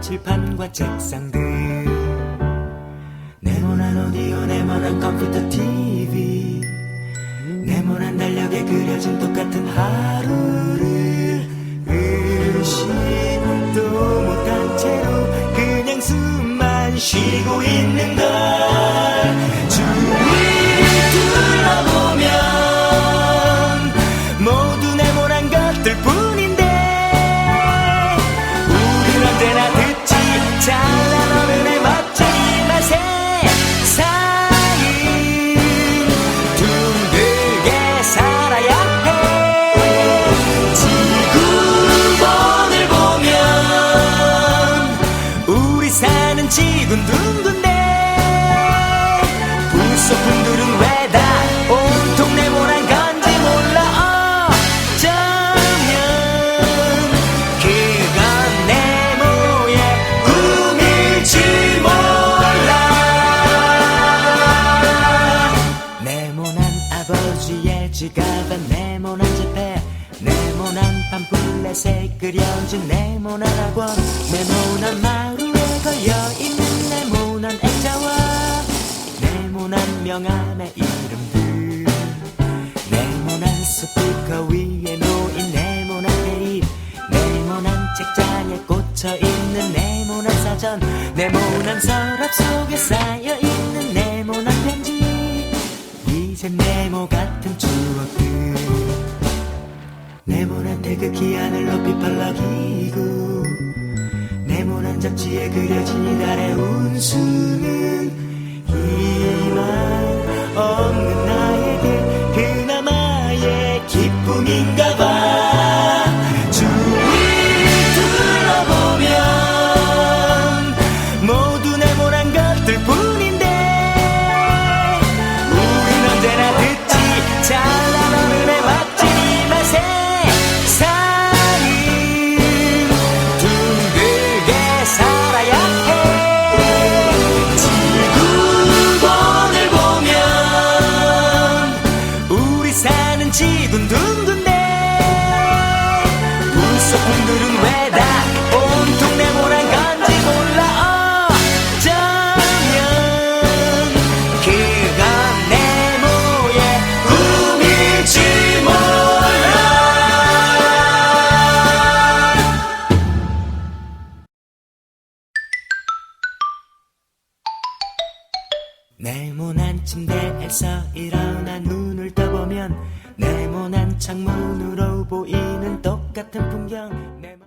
칠판과 책상들. 네모난 오디오 네모난 컴퓨터 TV 네모난 달력에 그려진 똑같은 하루를. 의식도 못한 채로 그냥 숨만 쉬고 있는 걸. 주위를 둘러보면 모두 네모난 것들 뿐 아버지의 지갑은 네모난 지폐 네모난 팜플렛에 그려진 네모난 학원 네모난 마루에 걸려있는 네모난 액자와 네모난 명함의 이름들 네모난 스피커 위에 놓인 네모난 테이프 네모난 책장에 꽂혀있는 네모난 사전 네모난 서랍 속에 쌓여있는 네모난 이제 네모 같은 추억들. 네모난 태극기 하늘 높이 펄럭이고 네모난 잡지에 그려진 이달의 운수는 희망 없는 네모난 침대에서 일어나 눈을 떠보면 네모난 창문으로 보이는 똑같은 풍경. 네모...